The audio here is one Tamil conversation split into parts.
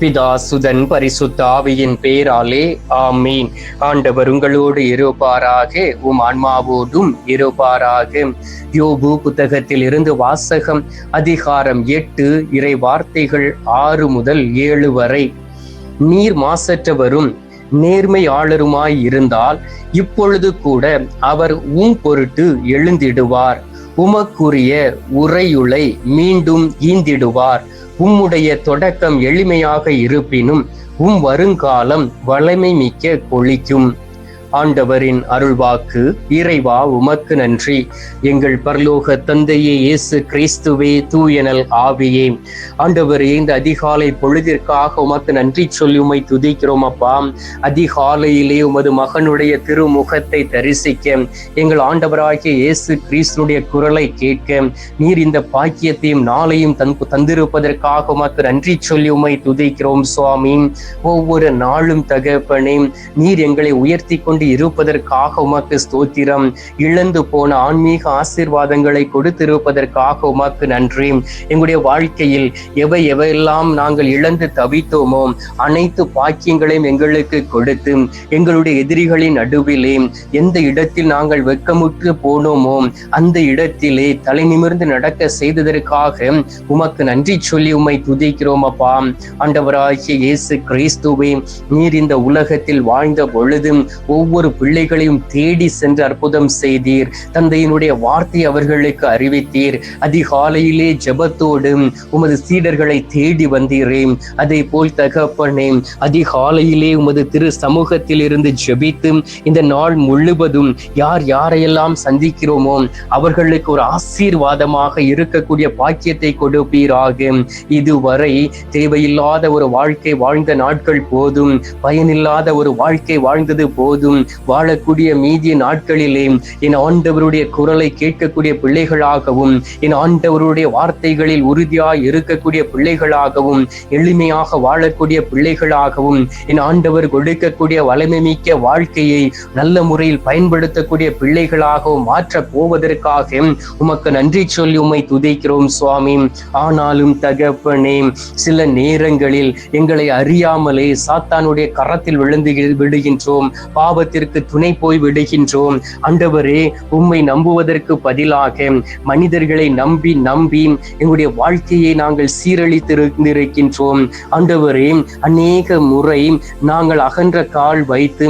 பிதா சுதன் பரிசுத்த ஆவியின் பேராலே ஆமீன். ஆண்டவர் உங்களோடு இருப்பாராக உம் ஆன்மாவோடும் இருப்பாராக. யோபு புத்தகத்தில் இருந்து வாசகம் அதிகாரம் எட்டு இறை வார்த்தைகள் ஆறு முதல் ஏழு வரை. நீர் மாசற்றவரும் நேர்மையாளருமாய் இருந்தால் இப்பொழுது கூட அவர் உம் பொருட்டு எழுந்திடுவார். உமக்குரிய உரையுளை மீண்டும் ஈந்திடுவார். உம்முடைய தொடக்கம் எளிமையாக இருப்பினும் உம் வருங்காலம் வளமை மிக்க கொளிக்கும். ஆண்டவரின் அருள்வாக்கு இறைவா உமக்கு நன்றி. எங்கள் பரலோக தந்தையே இயேசு கிறிஸ்துவே தூயனல் ஆவியே. ஆண்டவரே இந்த அதிகாலை பொழுதிற்காக உமக்கு நன்றி சொல்லி உமை துதிக்கிறோம் அப்பா. அதிகாலையிலே உமது மகனுடைய திருமுகத்தை தரிசிக்க எங்கள் ஆண்டவராகிய இயேசு கிறிஸ்துடைய குரலை கேட்க நீர் இந்த பாக்கியத்தையும் நாளையும் தன் தந்திருப்பதற்காக உமக்கு நன்றி சொல்லி உமை துதிக்கிறோம் சுவாமி. ஒவ்வொரு நாளும் தகப்பனே நீர் எங்களை உயர்த்தி கொண்டு கொண்டு இருப்பதற்காக உமக்கு ஸ்தோத்திரம். இழந்து போன ஆன்மீக ஆசீர்வாதங்களை கொடுத்திருப்பதற்காக உமக்கு நன்றி. எங்களுடைய வாழ்க்கையில் எவை எவையெல்லாம் நாங்கள் இழந்து தவித்தோமோ அனைத்து பாக்கியங்களையும் எங்களுக்கு கொடுத்து எங்களுடைய எதிரிகளின் நடுவிலே எந்த இடத்தில் நாங்கள் வெக்கமுற்று போனோமோ அந்த இடத்திலே தலை நிமிர்ந்து நடக்க செய்ததற்காக உமக்கு நன்றி சொல்லி உம்மை துதிக்கிறோம் அப்பா. ஆண்டவராகிய இயேசு கிறிஸ்துவே நீர் இந்த உலகத்தில் வாழ்ந்த பொழுதும் ஒவ்வொரு ஒவ்வொரு பிள்ளைகளையும் தேடி சென்று அற்புதம் செய்தீர். தந்தையினுடைய வார்த்தை அவர்களுக்கு அறிவித்தீர். அதிகாலையிலே ஜபத்தோடு உமது சீடர்களை தேடி வந்தீரே. அதே போல் தகப்பனே அதிகாலையிலே உமது திரு சமூகத்தில் இருந்து ஜபித்து இந்த நாள் முழுவதும் யார் யாரையெல்லாம் சந்திக்கிறோமோ அவர்களுக்கு ஒரு ஆசீர்வாதமாக இருக்கக்கூடிய பாக்கியத்தை கொடுப்பீராக. இதுவரை தேவையில்லாத ஒரு வாழ்க்கை வாழ்ந்த நாட்கள் போதும் பயனில்லாத ஒரு வாழ்க்கை வாழ்ந்தது போதும் நாட்களிலும் வாழக்கூடிய மீதிய நாட்களிலேயும் என் ஆண்டவருடைய குரலை கேட்கக்கூடிய பிள்ளைகளாகவும் என் ஆண்டவருடைய வார்த்தைகளில் உறுதியாய் இருக்கக்கூடிய பிள்ளைகளாகவும் எளிமையாக வாழக்கூடிய பிள்ளைகளாகவும் என் ஆண்டவர் கொடுக்கக்கூடிய வலிமை மிக்க வாழ்க்கையை நல்ல முறையில் பயன்படுத்தக்கூடிய பிள்ளைகளாகவும் மாற்ற போவதற்காக உமக்கு நன்றி சொல்லி உம்மை துதைக்கிறோம் சுவாமி. ஆனாலும் தகப்பனே சில நேரங்களில் எங்களை அறியாமலே சாத்தானுடைய கரத்தில் விழுந்து விடுகின்றோம். பாவ பாவத்திற்கு துணை போய் விடுகின்றோம். ஆண்டவரே உம்மை நம்புவதற்கு பதிலாக மனிதர்களை நம்பி நம்பி எங்களுடைய வாழ்க்கையை நாங்கள் சீரழித்திருக்கின்றோம் ஆண்டவரே அநேக முறை நாங்கள் அகன்ற கால் வைத்து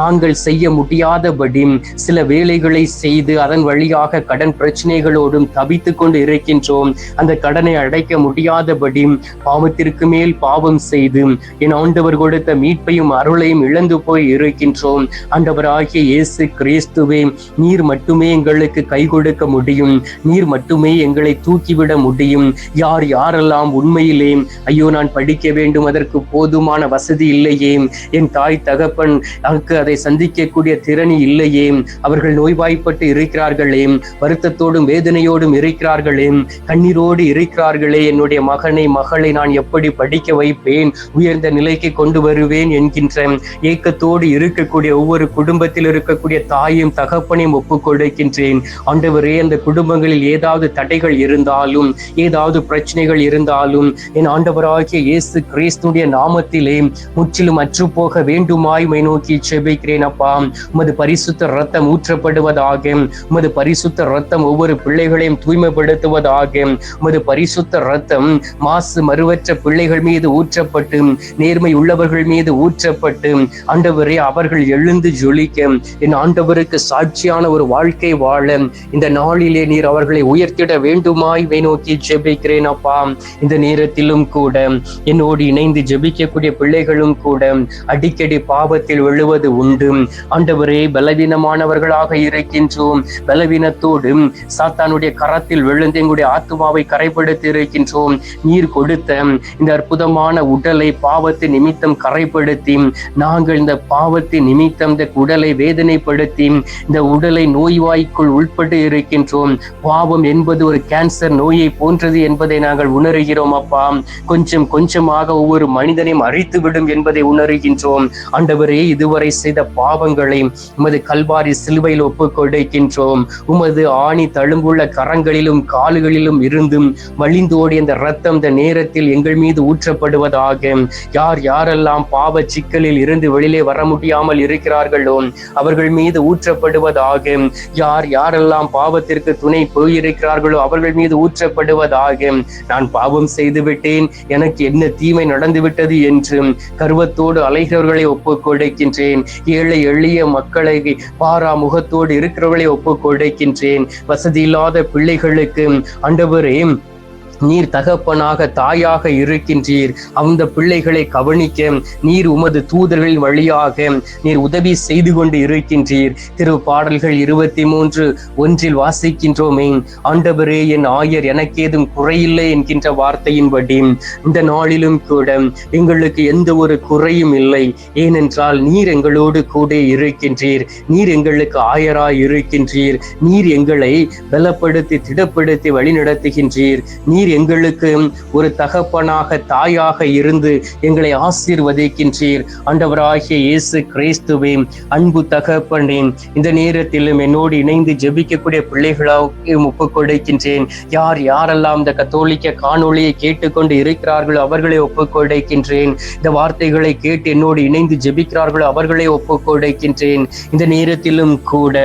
நாங்கள் செய்ய முடியாதபடி சில வேலைகளை செய்து அதன் வழியாக கடன் பிரச்சனைகளோடும் தவித்து கொண்டு இருக்கின்றோம். அந்த கடனை அடைக்க முடியாதபடி பாவத்திற்கு மேல் பாவம் செய்து என் ஆண்டவர் கொடுத்த மீட்பையும் அருளையும் இழந்து போய் இருக்கின்றோம். ஆண்டவராகிய இயேசு கிறிஸ்துவே நீர் மட்டுமே எங்களுக்கு கை கொடுக்க முடியும். நீர் மட்டுமே எங்களை தூக்கிவிட முடியும். யார் யாரெல்லாம் உண்மையிலே ஐயோ நான் படிக்க வேண்டும் அதற்கு போதுமான வசதி இல்லையே. என் தாய் தகப்பன் எனக்கு அதை சந்திக்கக்கூடிய திறனி இல்லையே. அவர்கள் நோய்வாய்ப்பட்டு இருக்கிறார்களே வருத்தத்தோடும் வேதனையோடும் இருக்கிறார்களே கண்ணீரோடு இருக்கிறார்களே. என்னுடைய மகனை மகளை நான் எப்படி படிக்க வைப்பேன்? உயர்ந்த நிலைக்கு கொண்டு வருவேன் என்கின்ற ஏக்கத்தோடு இருக்கக்கூடிய ஒவ்வொரு குடும்பத்தில் இருக்கக்கூடிய தாயும் தகப்பனையும் ஒப்புக் கொடுக்கின்றேன் ஆண்டவரே அந்த குடும்பங்களில் ஏதாவது தடைகள் இருந்தாலும் ஏதாவது பிரச்சனைகள் இருந்தாலும் என் ஆண்டவராகிய இயேசு கிறிஸ்துடைய நாமத்திலே முற்றிலும் அற்று போக வேண்டுமாய் மை நோக்கி செபிக்கிறேன் அப்பா. உமது பரிசுத்த ரத்தம் ஊற்றப்படுவதாக உமது பரிசுத்த ரத்தம் ஒவ்வொரு பிள்ளைகளையும் தூய்மைப்படுத்துவதாக உமது பரிசுத்த ரத்தம் மாசு மறுவற்ற பிள்ளைகள் மீது ஊற்றப்பட்டு நேர்மை உள்ளவர்கள் மீது ஊற்றப்பட்டு அண்டவரே அவர்கள் எழுந்து எழுந்து ஜொலிக்க என் ஆண்டவருக்கு சாட்சியான ஒரு வாழ்க்கை வாழ இந்த நாளிலே நீர் அவர்களை உயர்த்திட வேண்டுமாய் வை நோக்கி ஜெபிக்கிறேன் அப்பா. இந்த நேரத்திலும் கூட என்னோடு இணைந்து ஜெபிக்கக்கூடிய பிள்ளைகளும் கூட அடிக்கடி பாவத்தில் விழுவது உண்டு. ஆண்டவரே பலவீனமானவர்களாக இருக்கின்றோம். பலவீனத்தோடு சாத்தானுடைய கரத்தில் விழுந்து எங்களுடைய ஆத்துமாவை கரைப்படுத்தி இருக்கின்றோம். நீர் கொடுத்த இந்த அற்புதமான உடலை பாவத்தை நிமித்தம் கரைப்படுத்தி நாங்கள் இந்த பாவத்தை நிமித்தம் இந்த உடலை வேதனைப்படுத்தி இந்த உடலை நோய்வாய்க்குள் உள்பட்டு இருக்கின்றோம். பாவம் என்பது ஒரு கேன்சர் நோயை போன்றது என்பதை நாங்கள் உணர்கிறோம் அப்பா. கொஞ்சம் கொஞ்சமாக ஒவ்வொரு மனிதனையும் அழித்து விடும் என்பதை உணர்கின்றோம். ஆண்டவரே இதுவரை செய்த பாவங்களை உமது கல்வாரி சிலுவையில் ஒப்பு கொடுக்கின்றோம். உமது ஆணி தழும்புள்ள கரங்களிலும் கால்களிலும் இருந்தும் வழிந்தோடிய அந்த ரத்தம் இந்த நேரத்தில் எங்கள் மீது ஊற்றப்படுவதாக. யார் யாரெல்லாம் பாவ சிக்கலில் இருந்து வெளியிலே வர முடியாமல் இருக்கிறார் இருக்கிறார்களோ அவர்கள் மீது ஊற்றப்படுவதாக. யார் யாரெல்லாம் பாவத்திற்கு துணை போயிருக்கிறார்களோ அவர்கள் மீது ஊற்றப்படுவதாக. நான் பாவம் செய்து விட்டேன் எனக்கு என்ன தீமை நடந்து விட்டது என்று கர்வத்தோடு அலைகிறவர்களை ஒப்புக் கொடுக்கின்றேன் ஏழை எளிய மக்களை பாரா முகத்தோடு இருக்கிறவர்களை ஒப்புக் கொடுக்கின்றேன் வசதி இல்லாத பிள்ளைகளுக்கு ஆண்டவரே நீர் தகப்பனாக தாயாக இருக்கின்றீர். அந்த பிள்ளைகளை கவனிக்க நீர் உமது தூதர்களின் வழியாக நீர் உதவி செய்து கொண்டு இருக்கின்றீர். திரு பாடல்கள் இருபத்தி மூன்று ஒன்றில் வாசிக்கின்றோமே ஆண்டவரே என் ஆயர் எனக்கேதும் குறையில்லை என்கின்ற வார்த்தையின்படி. இந்த நாளிலும் கூட எங்களுக்கு எந்த ஒரு குறையும் இல்லை. ஏனென்றால் நீர் எங்களோடு கூட இருக்கின்றீர். நீர் எங்களுக்கு ஆயராய் இருக்கின்றீர். நீர் எங்களை பலப்படுத்தி திடப்படுத்தி வழிநடத்துகின்றீர். நீர் நீர் எங்களுக்கு ஒரு தகப்பனாக தாயாக இருந்து எங்களை ஆசீர்வதிக்கின்றீர். ஆண்டவராகிய இயேசு கிறிஸ்துவே அன்பு தகப்பனே இந்த நேரத்திலும் என்னோடு இணைந்து ஜெபிக்கக்கூடிய பிள்ளைகளாக ஒப்புக் கொடுக்கின்றேன். யார் யாரெல்லாம் இந்த கத்தோலிக்க காணொளியை கேட்டுக்கொண்டு இருக்கிறார்களோ அவர்களை ஒப்புக் கொடுக்கின்றேன். இந்த வார்த்தைகளை கேட்டு என்னோடு இணைந்து ஜெபிக்கிறார்களோ அவர்களை ஒப்புக் கொடுக்கின்றேன். இந்த நேரத்திலும் கூட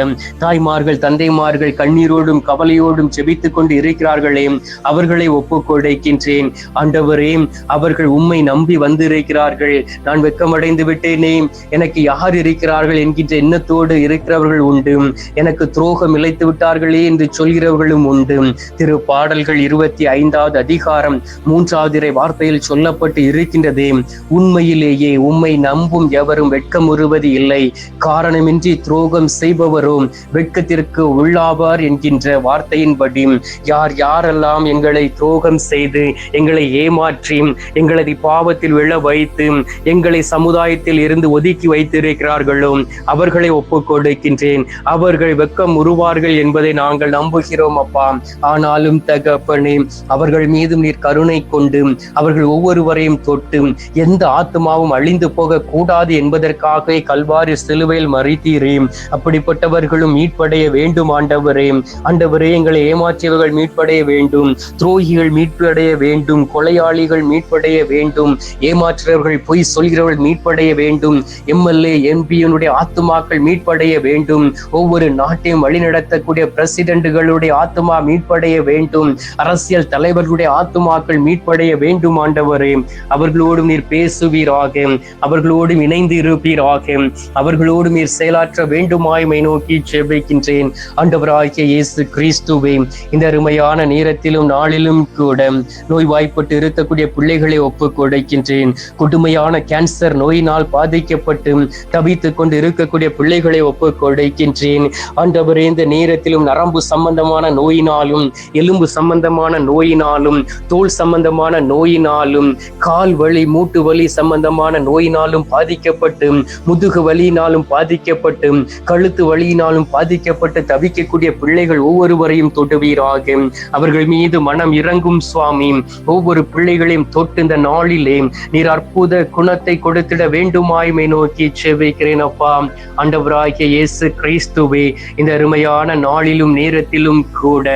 தாய்மார்கள் தந்தைமார்கள் கண்ணீரோடும் கவலையோடும் ஜெபித்துக் கொண்டு இருக்கிறார்களே அவர்களை ஒப்பு கொடுக்கின்றேன் ஆண்டவரே அவர்கள் உம்மை நம்பி வந்திருக்கிறார்கள். நான் வெக்கமடைந்து விட்டேனே. எனக்கு யார் இருக்கிறார்கள் என்கின்ற எண்ணத்தோடு இருக்கிறவர்கள் உண்டு. எனக்கு துரோகம் இழைத்து விட்டார்களே என்று சொல்கிறவர்களும் உண்டு. திரு பாடல்கள் இருபத்தி ஐந்தாவது அதிகாரம் மூன்றாவது வார்த்தையில் சொல்லப்பட்டு இருக்கின்றதே. உண்மையிலேயே உம்மை நம்பும் எவரும் வெட்கமுறுவது இல்லை. காரணமின்றி துரோகம் செய்பவரும் வெட்கத்திற்கு உள்ளாவார் என்கின்ற வார்த்தையின்படி யார் யாரெல்லாம் எங்களை துரோகம் செய்து எங்களை ஏமாற்றி எங்களது பாவத்தில் விழ வைத்து எங்களை சமுதாயத்தில் இருந்து ஒதுக்கி வைத்திருக்கிறார்களோ அவர்களை ஒப்புக் கொடுக்கின்றேன் அவர்கள் வெக்கம் உருவார்கள் என்பதை நாங்கள் நம்புகிறோம் அப்பா. ஆனாலும் தகப்பனே அவர்கள் மீதும் நீர் கருணை கொண்டு அவர்கள் ஒவ்வொருவரையும் தொட்டு எந்த ஆத்மாவும் அழிந்து போக கூடாது என்பதற்காக கல்வாரி சிலுவையில் மறித்தீரே. அப்படிப்பட்டவர்களும் மீட்படைய வேண்டும் ஆண்டவரே. ஆண்டவரே எங்களை ஏமாற்றியவர்கள் மீட்படைய வேண்டும். துரோகி துரோகிகள் மீட்படைய வேண்டும் கொலையாளிகள் மீட்படைய வேண்டும் ஏமாற்றுறவர்கள் பொய் சொல்கிறவர்கள் மீட்படைய வேண்டும் எம்எல்ஏ எம்பியினுடைய ஆத்துமாக்கள் மீட்படைய வேண்டும் ஒவ்வொரு நாட்டையும் வழிநடத்தக்கூடிய பிரசிடென்ட்களுடைய ஆத்துமா மீட்படைய வேண்டும் அரசியல் தலைவர்களுடைய ஆத்துமாக்கள் மீட்படைய வேண்டும் ஆண்டவரே. அவர்களோடும் நீர் பேசுவீராக அவர்களோடும் இணைந்து இருப்பீராக அவர்களோடும் நீர் செயலாற்ற வேண்டுமாய்மை நோக்கி செபிக்கின்றேன் ஆண்டவராகிய இயேசு கிறிஸ்துவே இந்த அருமையான நேரத்திலும் நாளிலும் நானும் கூட நோய்வாய்ப்பட்டு இருக்கக்கூடிய பிள்ளைகளை ஒப்பு கொடுக்கின்றேன். கொடுமையான கேன்சர் நோயினால் பாதிக்கப்பட்டு தவித்து கொண்டு இருக்கக்கூடிய பிள்ளைகளை ஒப்பு கொடுக்கின்றேன். ஆண்டவரே இந்த நேரத்திலும் நரம்பு சம்பந்தமான நோயினாலும் எலும்பு சம்பந்தமான நோயினாலும் தோல் சம்பந்தமான நோயினாலும் கால் வலி மூட்டு வலி சம்பந்தமான நோயினாலும் பாதிக்கப்பட்டு முதுகு வலியினாலும் பாதிக்கப்பட்டு கழுத்து வலியினாலும் பாதிக்கப்பட்டு தவிக்கக்கூடிய பிள்ளைகள் ஒவ்வொருவரையும் தொடுவீராக. அவர்கள் மீது மனம் இறங்கும் சுவாமி. ஒவ்வொரு பிள்ளைகளையும் தொட்டு இந்த நாளிலே நீர் அற்புத குணத்தை கொடுத்திட வேண்டுமாய்மை நோக்கி செவிக்கிறேன் அப்பா. அண்டவராகிய இயேசு கிறிஸ்துவே இந்த அருமையான நாளிலும் நேரத்திலும் கூட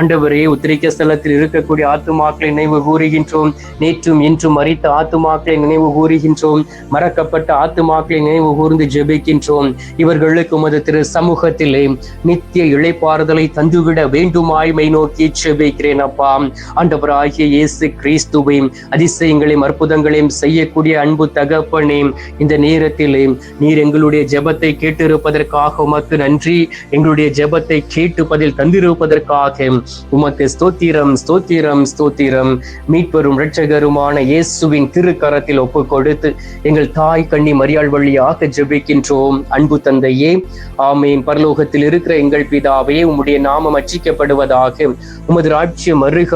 அண்டவரே உத்திரிக்க ஸ்தலத்தில் இருக்கக்கூடிய ஆத்துமாக்களை நினைவு கூறுகின்றோம். நேற்றும் இன்றும் மறித்த ஆத்துமாக்களை நினைவு கூறுகின்றோம். மறக்கப்பட்ட ஆத்துமாக்களை நினைவு கூர்ந்து ஜெபிக்கின்றோம். இவர்களுக்கு உமது திரு சமூகத்திலே நித்திய இழைப்பாறுதலை தந்துவிட வேண்டுமாய்மை நோக்கி ஜெபிக்கிறேன் அப்பா. ஆண்டவராகிய இயேசு கிறிஸ்துவை அதிசயங்களையும் அற்புதங்களையும் செய்யக்கூடிய அன்பு தகப்பனே இந்த நேரத்திலே நீர் எங்களுடைய ஜெபத்தை கேட்டிருப்பதற்காக உமக்கு நன்றி. எங்களுடைய ஜெபத்தை கேட்டு பதில் தந்திருப்பதற்காக உமக்கு ஸ்தோத்திரம் ஸ்தோத்திரம் ஸ்தோத்திரம். மீட்பெரும் இரட்சகருமான இயேசுவின் திருக்கரத்தில் ஒப்பு கொடுத்து எங்கள் தாய் கண்ணி மரியாள் வழியாக ஜெபிக்கின்றோம். அன்பு தந்தையே ஆமேன். பரலோகத்தில் இருக்கிற எங்கள் பிதாவே உம்முடைய நாமம் அச்சிக்கப்படுவதாக உமது ராட்சியம் அருக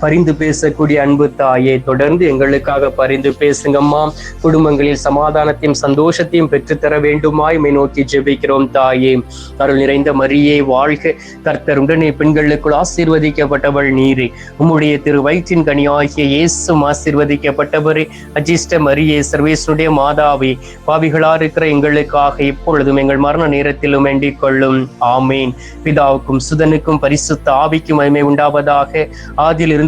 பரிந்து பேசக்கூடிய அன்பு தாயே தொடர்ந்து எங்களுக்காக பரிந்து பேசுங்கம்மா. குடும்பங்களில் சமாதானத்தையும் சந்தோஷத்தையும் பெற்றுத்தர வேண்டுமாய் மை நோக்கி ஜெபிக்கிறோம் தாயே. அருள் நிறைந்த மரியே வாழ்க. கர்த்தர் உடனே பெண்களுக்குள் ஆசீர்வதிக்கப்பட்டவள் நீரே. உம்முடைய திரு வயிற்றின் கனியாகிய இயேசும் ஆசீர்வதிக்கப்பட்டவரே. அஜிஷ்ட மரியே சர்வேசனுடைய மாதாவே. பாவிகளா இருக்கிற எங்களுக்காக இப்பொழுதும் எங்கள் மரண நேரத்திலும் வேண்டிக் கொள்ளும். ஆமேன். பிதாவுக்கும் சுதனுக்கும் பரிசுத்த ஆவிக்கும் மகிமை உண்டாவதாக. ஆதிலிருந்து